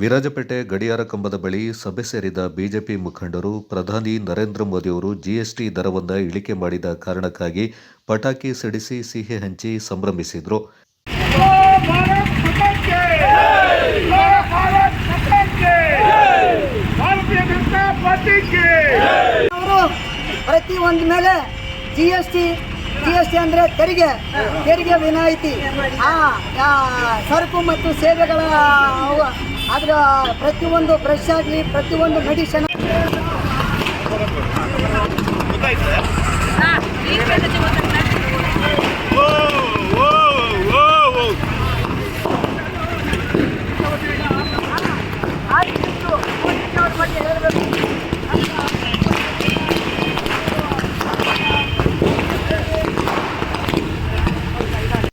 ವಿರಾಜಪೇಟೆ ಗಡಿಯಾರ ಕಂಬದ ಬಳಿ ಸಭೆ ಸೇರಿದ ಬಿಜೆಪಿ ಮುಖಂಡರು, ಪ್ರಧಾನಿ ನರೇಂದ್ರ ಮೋದಿಯವರು ಜಿಎಸ್ಟಿ ದರವನ್ನು ಇಳಿಕೆ ಮಾಡಿದ ಕಾರಣಕ್ಕಾಗಿ ಪಟಾಕಿ ಸಿಡಿಸಿ ಸಿಹಿ ಹಂಚಿ ಸಂಭ್ರಮಿಸಿದರು. ಪ್ರತಿ ಒಂದು ಮೇಲೆ G S T, G S T ಅಂದ್ರೆ ತೆರಿಗೆ ತೆರಿಗೆ ವಿನಾಯಿತಿ. ಸರಕು ಮತ್ತು ಸೇವೆಗಳ ಅದರ ಪ್ರತಿಯೊಂದು ಬ್ರಷ್ ಆಗಲಿ ಪ್ರತಿಯೊಂದು ಮೆಡಿಸಿನ್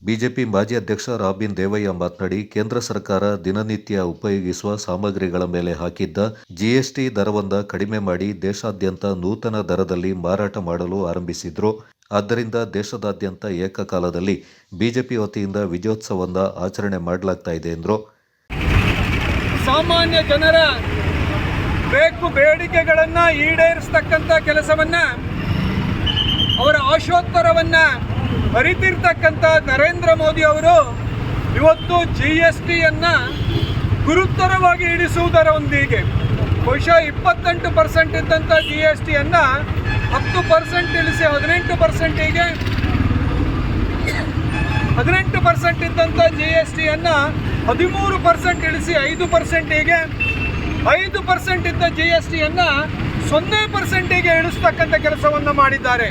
ಬಿಜೆಪಿ ಮಾಜಿ ಅಧ್ಯಕ್ಷ ರಾಬಿನ್ ದೇವಯ್ಯ ಮಾತನಾಡಿ, ಕೇಂದ್ರ ಸರ್ಕಾರ ದಿನನಿತ್ಯ ಉಪಯೋಗಿಸುವ ಸಾಮಗ್ರಿಗಳ ಮೇಲೆ ಹಾಕಿದ್ದ ಜಿಎಸ್ಟಿ ದರವನ್ನು ಕಡಿಮೆ ಮಾಡಿ ದೇಶಾದ್ಯಂತ ನೂತನ ದರದಲ್ಲಿ ಮಾರಾಟ ಮಾಡಲು ಆರಂಭಿಸಿದ್ರು. ಆದ್ದರಿಂದ ದೇಶದಾದ್ಯಂತ ಏಕಕಾಲದಲ್ಲಿ ಬಿಜೆಪಿ ವತಿಯಿಂದ ವಿಜಯೋತ್ಸವವನ್ನು ಆಚರಣೆ ಮಾಡಲಾಗ್ತಾ ಇದೆ ಎಂದರು. ಸಾಮಾನ್ಯ ಜನರ ಬೇಕು ಬೇಡಿಕೆಗಳನ್ನು ಈಡೇರಿಸತಕ್ಕಂಥ ಕೆಲಸವನ್ನ, ಅವರ ಆಶೋತ್ತರವನ್ನ ಅರಿತಿರ್ತಕ್ಕಂಥ ನರೇಂದ್ರ ಮೋದಿ ಅವರು ಇವತ್ತು ಜಿ ಎಸ್ ಟಿಯನ್ನ ಗುರುತರವಾಗಿ ಇಳಿಸುವುದರೊಂದಿಗೆ ಬಹುಶಃ ಇಪ್ಪತ್ತೆಂಟು ಪರ್ಸೆಂಟ್ ಇದ್ದಂಥ ಜಿ ಎಸ್ ಟಿಯನ್ನು ಹತ್ತು ಪರ್ಸೆಂಟ್ ಇಳಿಸಿ ಹದಿನೆಂಟು ಪರ್ಸೆಂಟಿಗೆ ಹದಿನೆಂಟು ಪರ್ಸೆಂಟ್ ಇದ್ದಂಥ ಜಿ ಎಸ್ ಟಿಯನ್ನು ಹದಿಮೂರು ಪರ್ಸೆಂಟ್ ಇಳಿಸಿ ಐದು ಪರ್ಸೆಂಟಿಗೆ ಐದು ಪರ್ಸೆಂಟ್ ಇದ್ದ ಜಿ ಎಸ್ ಟಿಯನ್ನು ಸೊನ್ನೆ ಪರ್ಸೆಂಟಿಗೆ ಇಳಿಸ್ತಕ್ಕಂಥ ಕೆಲಸವನ್ನು ಮಾಡಿದ್ದಾರೆ.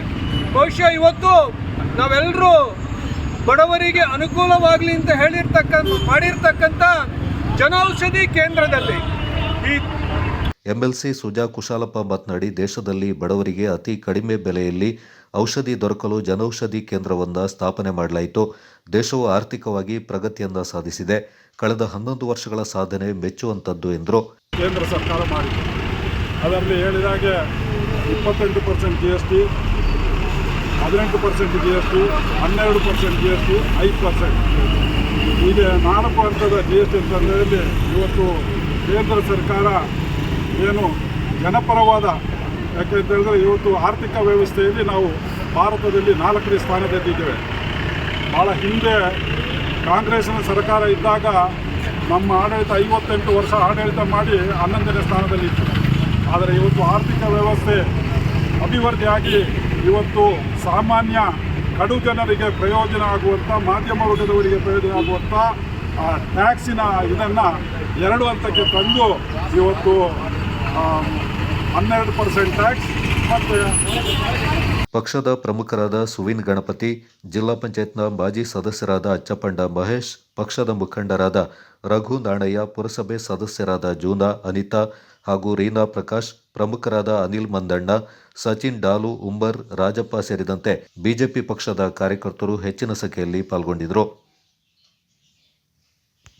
ಬಹುಶಃ ಇವತ್ತು ನಾವೆಲ್ಲರೂ ಬಡವರಿಗೆ ಅನುಕೂಲವಾಗಲಿ ಅಂತ ಹೇಳಿರ್ತಕ್ಕಂಥ ಮಾಡಿರ್ತಕ್ಕಂಥ ಜನೌಷಧಿ ಕೇಂದ್ರದಲ್ಲಿ ಈ ಎಂಎಲ್ಸಿ ಸುಜಾ ಕುಶಾಲಪ್ಪ ಮಾತನಾಡಿ ದೇಶದಲ್ಲಿ ಬಡವರಿಗೆ ಅತಿ ಕಡಿಮೆ ಬೆಲೆಯಲ್ಲಿ ಔಷಧಿ ದೊರಕಲು ಜನೌಷಧಿ ಕೇಂದ್ರವನ್ನು ಸ್ಥಾಪನೆ ಮಾಡಲಾಯಿತು. ದೇಶವು ಆರ್ಥಿಕವಾಗಿ ಪ್ರಗತಿಯನ್ನು ಸಾಧಿಸಿದೆ. ಕಳೆದ ಹನ್ನೊಂದು ವರ್ಷಗಳ ಸಾಧನೆ ಮೆಚ್ಚುವಂಥದ್ದು ಎಂದರು. ಕೇಂದ್ರ ಸರ್ಕಾರ ಮಾಡಿದೆ. ಅದರಲ್ಲಿ ಹೇಳಿದಾಗೆ ಇಪ್ಪತ್ತೆಂಟು ಪರ್ಸೆಂಟ್ ಜಿ ಎಸ್ ಟಿ ಹದಿನೆಂಟು ಪರ್ಸೆಂಟ್ ಜಿ ಎಸ್ ಟಿ ಹನ್ನೆರಡು ಪರ್ಸೆಂಟ್ ಜಿ ಎಸ್ ಟಿ ಐದು ಪರ್ಸೆಂಟ್ ಹೀಗೆ ನಾಲ್ಕು ಹಂತದ ಜಿ ಎಸ್ ಟಿ ಸಂದರ್ಭದಲ್ಲಿ ಇವತ್ತು ಕೇಂದ್ರ ಸರ್ಕಾರ ಏನು ಜನಪರವಾದ ಯಾಕೆಂತ ಹೇಳಿದ್ರೆ ಇವತ್ತು ಆರ್ಥಿಕ ವ್ಯವಸ್ಥೆಯಲ್ಲಿ ನಾವು ಭಾರತದಲ್ಲಿ ನಾಲ್ಕನೇ ಸ್ಥಾನದಲ್ಲಿದ್ದೇವೆ ಭಾಳ ಹಿಂದೆ ಕಾಂಗ್ರೆಸ್ನ ಸರ್ಕಾರ ಇದ್ದಾಗ ನಮ್ಮ ಆಡಳಿತ ಐವತ್ತೆಂಟು ವರ್ಷ ಆಡಳಿತ ಮಾಡಿ ಹನ್ನೊಂದನೇ ಸ್ಥಾನದಲ್ಲಿತ್ತು ಆದರೆ ಇವತ್ತು ಆರ್ಥಿಕ ವ್ಯವಸ್ಥೆ ಅಭಿವೃದ್ಧಿಯಾಗಿ ಇವತ್ತು ಸಾಮಾನ್ಯ ಕಡು ಜನರಿಗೆ ಪ್ರಯೋಜನ ಆಗುವಂಥ ಮಾಧ್ಯಮ ವರ್ಗದವರಿಗೆ ಪ್ರಯೋಜನ ಆಗುವಂಥ ಟ್ಯಾಕ್ಸಿನ ಇದನ್ನು ಎರಡು ಹಂತಕ್ಕೆ ತಂದು ಇವತ್ತು ಹನ್ನೆರಡು ಪರ್ಸೆಂಟ್ ಟ್ಯಾಕ್ಸ್ ಮತ್ತು ಪಕ್ಷದ ಪ್ರಮುಖರಾದ ಸುವಿನ್ ಗಣಪತಿ, ಜಿಲ್ಲಾ ಪಂಚಾಯತ್ನ ಮಾಜಿ ಸದಸ್ಯರಾದ ಅಚ್ಚಪಂಡ ಮಹೇಶ್, ಪಕ್ಷದ ಮುಖಂಡರಾದ ರಘು ನಾಣಯ್ಯ, ಪುರಸಭೆ ಸದಸ್ಯರಾದ ಜೂನಾ, ಅನಿತಾ ಹಾಗೂ ರೀನಾ ಪ್ರಕಾಶ್ ಪ್ರಮುಖರಾದ ಅನಿಲ್ ಮಂದಣ್ಣ ಸಚಿನ್ ಡಾಲು ಉಂಬರ್ ರಾಜಪ್ಪ ಸೇರಿದಂತೆ ಬಿಜೆಪಿ ಪಕ್ಷದ ಕಾರ್ಯಕರ್ತರು ಹೆಚ್ಚಿನ ಸಂಖ್ಯೆಯಲ್ಲಿ ಪಾಲ್ಗೊಂಡಿದ್ದರು.